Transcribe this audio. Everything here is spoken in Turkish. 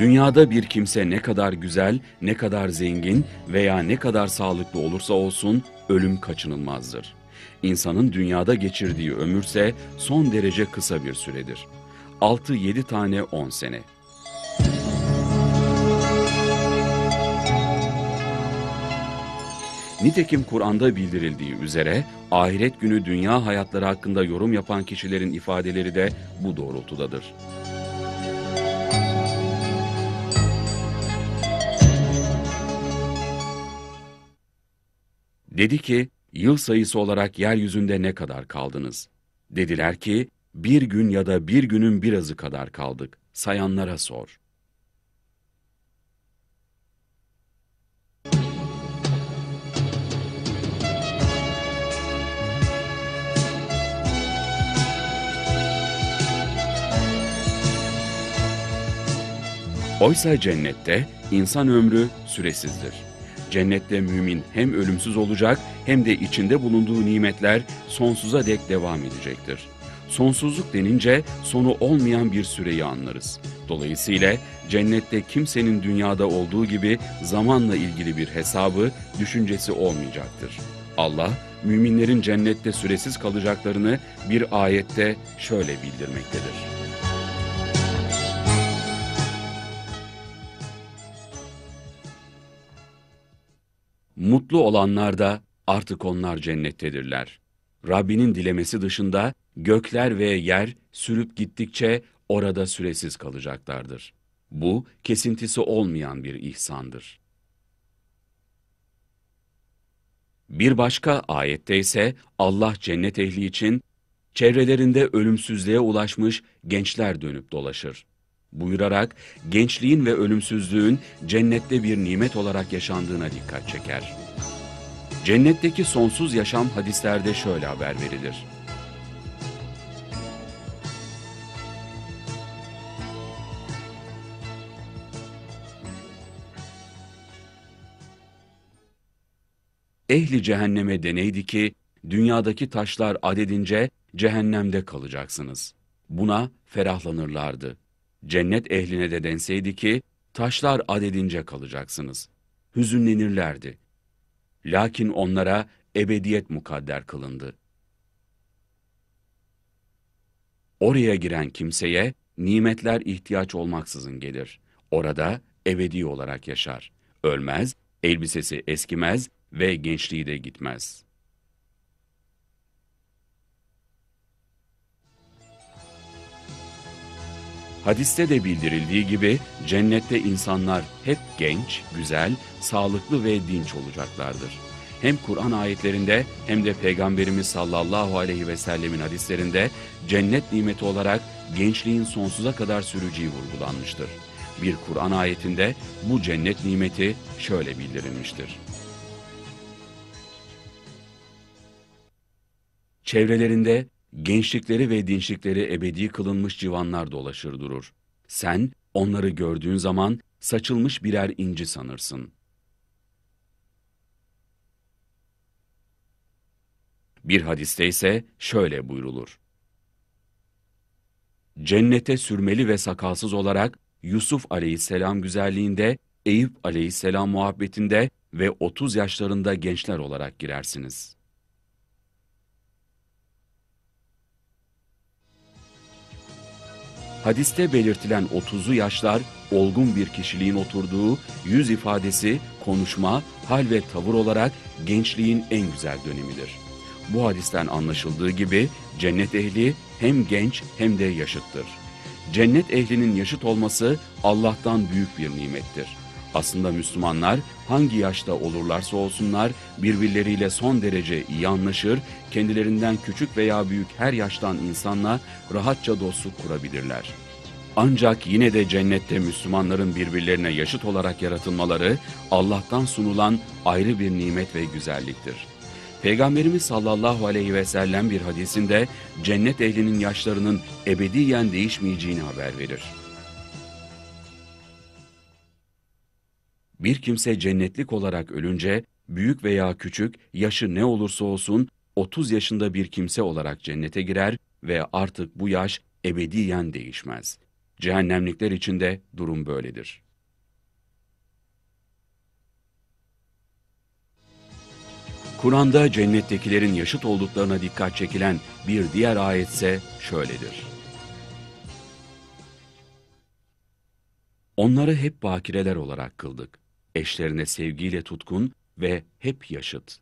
Dünyada bir kimse ne kadar güzel, ne kadar zengin veya ne kadar sağlıklı olursa olsun ölüm kaçınılmazdır. İnsanın dünyada geçirdiği ömürse son derece kısa bir süredir. 6-7 tane 10 sene. Nitekim Kur'an'da bildirildiği üzere ahiret günü dünya hayatları hakkında yorum yapan kişilerin ifadeleri de bu doğrultudadır. Dedi ki, yıl sayısı olarak yeryüzünde ne kadar kaldınız? Dediler ki, bir gün ya da bir günün birazı kadar kaldık. Sayanlara sor. Oysa cennette insan ömrü süresizdir. Cennette mümin hem ölümsüz olacak hem de içinde bulunduğu nimetler sonsuza dek devam edecektir. Sonsuzluk denince sonu olmayan bir süreyi anlarız. Dolayısıyla cennette kimsenin dünyada olduğu gibi zamanla ilgili bir hesabı, düşüncesi olmayacaktır. Allah, müminlerin cennette süresiz kalacaklarını bir ayette şöyle bildirmektedir. Mutlu olanlar da artık onlar cennettedirler. Rabbinin dilemesi dışında gökler ve yer sürüp gittikçe orada süresiz kalacaklardır. Bu kesintisi olmayan bir ihsandır. Bir başka ayette ise Allah cennet ehli için çevrelerinde ölümsüzlüğe ulaşmış gençler dönüp dolaşır buyurarak gençliğin ve ölümsüzlüğün cennette bir nimet olarak yaşandığına dikkat çeker. Cennetteki sonsuz yaşam hadislerde şöyle haber verilir. Ehli cehenneme deneydi ki, dünyadaki taşlar adedince cehennemde kalacaksınız. Buna ferahlanırlardı. Cennet ehline de denseydi ki, taşlar adedince kalacaksınız. Hüzünlenirlerdi. Lakin onlara ebediyet mukadder kılındı. Oraya giren kimseye nimetler ihtiyaç olmaksızın gelir. Orada ebedi olarak yaşar. Ölmez, elbisesi eskimez ve gençliği de gitmez.'' Hadiste de bildirildiği gibi cennette insanlar hep genç, güzel, sağlıklı ve dinç olacaklardır. Hem Kur'an ayetlerinde hem de Peygamberimiz sallallahu aleyhi ve sellemin hadislerinde cennet nimeti olarak gençliğin sonsuza kadar süreceği vurgulanmıştır. Bir Kur'an ayetinde bu cennet nimeti şöyle bildirilmiştir. Çevrelerinde gençlikleri ve dinçlikleri ebedi kılınmış civanlar dolaşır durur. Sen onları gördüğün zaman saçılmış birer inci sanırsın. Bir hadiste ise şöyle buyrulur. Cennete sürmeli ve sakalsız olarak Yusuf aleyhisselam güzelliğinde, Eyüp aleyhisselam muhabbetinde ve 30 yaşlarında gençler olarak girersiniz.'' Hadiste belirtilen 30'lu yaşlar olgun bir kişiliğin oturduğu yüz ifadesi, konuşma, hal ve tavır olarak gençliğin en güzel dönemidir. Bu hadisten anlaşıldığı gibi cennet ehli hem genç hem de yaşıttır. Cennet ehlinin yaşıt olması Allah'tan büyük bir nimettir. Aslında Müslümanlar hangi yaşta olurlarsa olsunlar birbirleriyle son derece iyi anlaşır, kendilerinden küçük veya büyük her yaştan insanla rahatça dostluk kurabilirler. Ancak yine de cennette Müslümanların birbirlerine yaşıt olarak yaratılmaları Allah'tan sunulan ayrı bir nimet ve güzelliktir. Peygamberimiz sallallahu aleyhi ve sellem bir hadisinde cennet ehlinin yaşlarının ebediyen değişmeyeceğini haber verir. Bir kimse cennetlik olarak ölünce, büyük veya küçük, yaşı ne olursa olsun 30 yaşında bir kimse olarak cennete girer ve artık bu yaş ebediyen değişmez. Cehennemlikler için de durum böyledir. Kur'an'da cennettekilerin yaşıt olduklarına dikkat çekilen bir diğer ayetse şöyledir. Onları hep bakireler olarak kıldık. Eşlerine sevgiyle tutkun ve hep yaşıt.